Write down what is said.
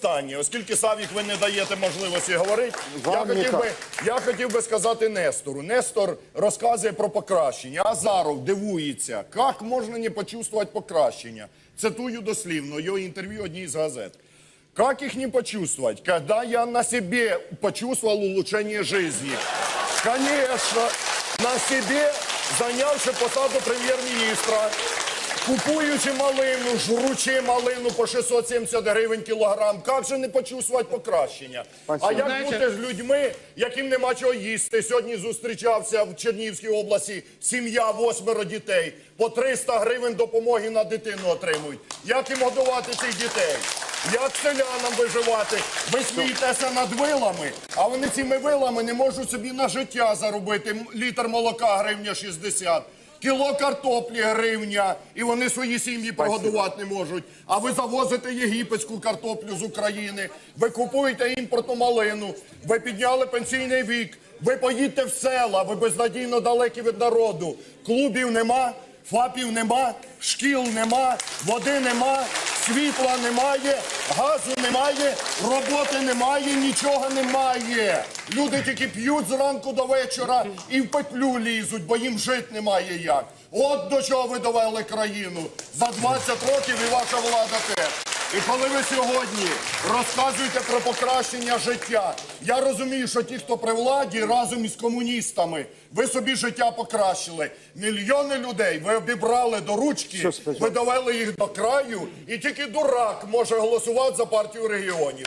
останнє, оскільки Савік ви не даєте можливості говорити, я хотів, би, я хотів би сказати Нестору. Нестор розказує про покращення. Азаров дивується, як можна не почувствовать покращення. Цитую дослівно його інтерв'ю одній з газет. Как их не почувствовать, когда я на себе почувствовал улучшение жизни? Конечно, на себе, занявши посаду прем'єр-міністра, купуючи малину, жручи малину по 670 гривень кілограм, як же не почувствувати покращення? А як Знаєте- бути з людьми, яким нема чого їсти? Сьогодні зустрічався в Чернігівській області сім'я восьмеро дітей. По 300 гривень допомоги на дитину отримують. Як їм годувати цих дітей? Як селянам виживати? Ви смієтеся над вилами, а вони цими вилами не можуть собі на життя заробити. М- Літр молока гривня 60. Кіло картоплі гривня, і вони свої сім'ї прогодувати не можуть. А ви завозите єгипетську картоплю з України, ви купуєте імпортну малину, ви підняли пенсійний вік, ви поїдете в села, ви безнадійно далекі від народу. Клубів нема, ФАПів нема, шкіл нема, води нема, світла немає, газу немає, роботи немає, нічого немає. Люди тільки п'ють зранку до вечора і в петлю лізуть, бо їм жити немає як. От до чого ви довели країну. За 20 років і ваша влада теж. І коли ви сьогодні розказуєте про покращення життя, я розумію, що ті, хто при владі разом із комуністами, ви собі життя покращили. Мільйони людей ви обібрали до ручки, ви довели їх до краю, і тільки дурак може голосувати за партію регіонів.